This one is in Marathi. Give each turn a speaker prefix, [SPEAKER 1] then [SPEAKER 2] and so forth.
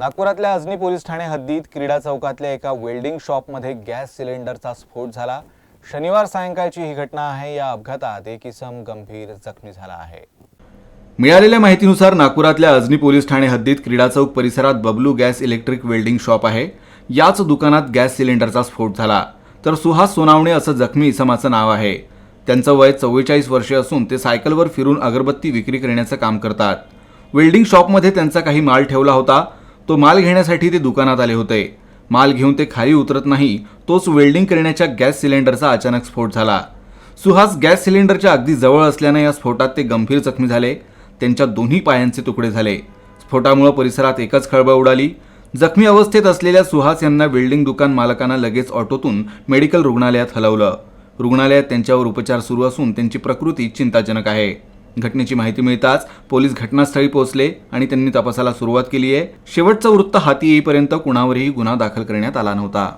[SPEAKER 1] नागपुरातल्या अजनी पोलीस ठाणे हद्दीत क्रीडा चौकातल्या एका वेल्डिंग शॉपमध्ये गॅस सिलेंडरचा स्फोट झाला. शनिवार सायंकाळची ही घटना आहे. या अपघातात एक इसम गंभीर जखमी झाला आहे.
[SPEAKER 2] मिळालेल्या माहितीनुसार नागपुरातल्या अजनी पोलीस ठाणे हद्दीत क्रीडा चौक परिसरात Bablu gas electric welding shop आहे. याच दुकानात गॅस सिलेंडरचा स्फोट झाला. तर सुहास सोनावणे असं जखमी इसमाचं नाव आहे. त्यांचं वय चव्वेचाळीस वर्षे असून ते सायकलवर फिरून अगरबत्ती विक्री करण्याचं काम करतात. वेल्डिंग शॉपमध्ये त्यांचा काही माल ठेवला होता. तो माल घेण्यासाठी ते दुकानात आले होते. माल घेऊन ते खाली उतरत नाही तोच वेल्डिंग करण्याच्या गॅस सिलेंडरचा अचानक स्फोट झाला. सुहास गॅस सिलेंडरच्या अगदी जवळ असल्याने या स्फोटात ते गंभीर जखमी झाले. त्यांच्या दोन्ही पायांचे तुकडे झाले. स्फोटामुळे परिसरात एकच खळबळ उडाली. जखमी अवस्थेत असलेल्या सुहास यांना वेल्डिंग दुकान मालकांना लगेच ऑटोतून मेडिकल रुग्णालयात हलवलं. रुग्णालयात त्यांच्यावर उपचार सुरू असून त्यांची प्रकृती चिंताजनक आहे. घटनेची माहिती मिळताच पोलीस घटनास्थळी पोहोचले आणि त्यांनी तपासाला सुरुवात केली आहे. शेवटचं वृत्त हाती येईपर्यंत कुणावरही गुन्हा दाखल करण्यात आला नव्हता.